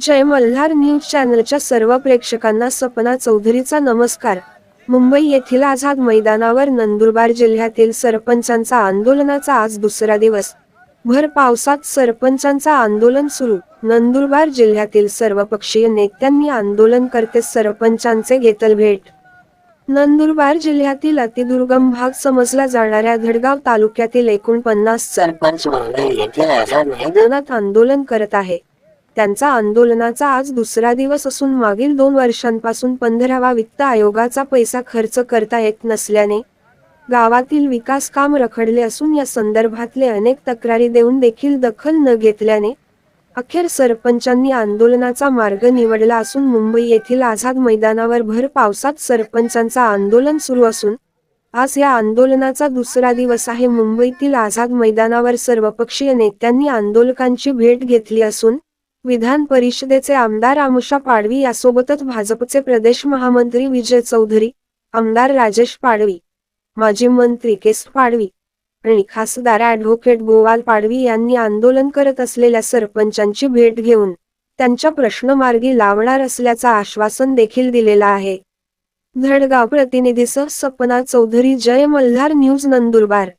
जय Malhar news चॅनलच्या सर्व प्रेक्षकांना सपना चौधरीचा नमस्कार. मुंबई येथील आझाद मैदानावर नंदुरबार जिल्ह्यातील सरपंचांचा आंदोलनाचा आज दुसरा दिवस. भर पावसात सरपंचांचा आंदोलन सुरू. नंदुरबार जिल्ह्यातील सर्वपक्षीय नेत्यांनी आंदोलनकर्ते सरपंचांचे घेतल भेट. नंदुरबार जिल्ह्यातील अतिदुर्गम भाग समजला जाणाऱ्या धडगाव तालुक्यातील एकूण पन्नास सरपंच आंदोलन करत आहे. त्यांचा आंदोलनाचा आज दुसरा दिवस असून मागील दोन वर्षांपासून पंधरावा वित्त आयोगाचा पैसा खर्च करता येत नसल्याने गावातील विकास काम रखडले असून या संदर्भातले अनेक तक्रारी देऊन देखील दखल न घेतल्याने अखेर सरपंचांनी आंदोलनाचा मार्ग निवडला असून मुंबई येथील आझाद मैदानावर भर पावसात सरपंचांचा आंदोलन सुरू असून आज या आंदोलनाचा दुसरा दिवस आहे. मुंबईतील आझाद मैदानावर सर्वपक्षीय नेत्यांनी आंदोलकांची भेट घेतली असून विधान परिषदेचे आमदार आमुषा पाडवी यासोबतच भाजपचे प्रदेश महामंत्री विजय चौधरी आमदार राजेश पाडवी माजी मंत्री केस पाडवी आणि खासदार ॲडव्होकेट गोवाल पाडवी यांनी आंदोलन करत असलेल्या सरपंचांची भेट घेऊन त्यांच्या प्रश्न मार्गी लावणार असल्याचं आश्वासन देखील दिलेलं आहे. धडगाव प्रतिनिधीसह सपना चौधरी जय मल्हार न्यूज नंदुरबार.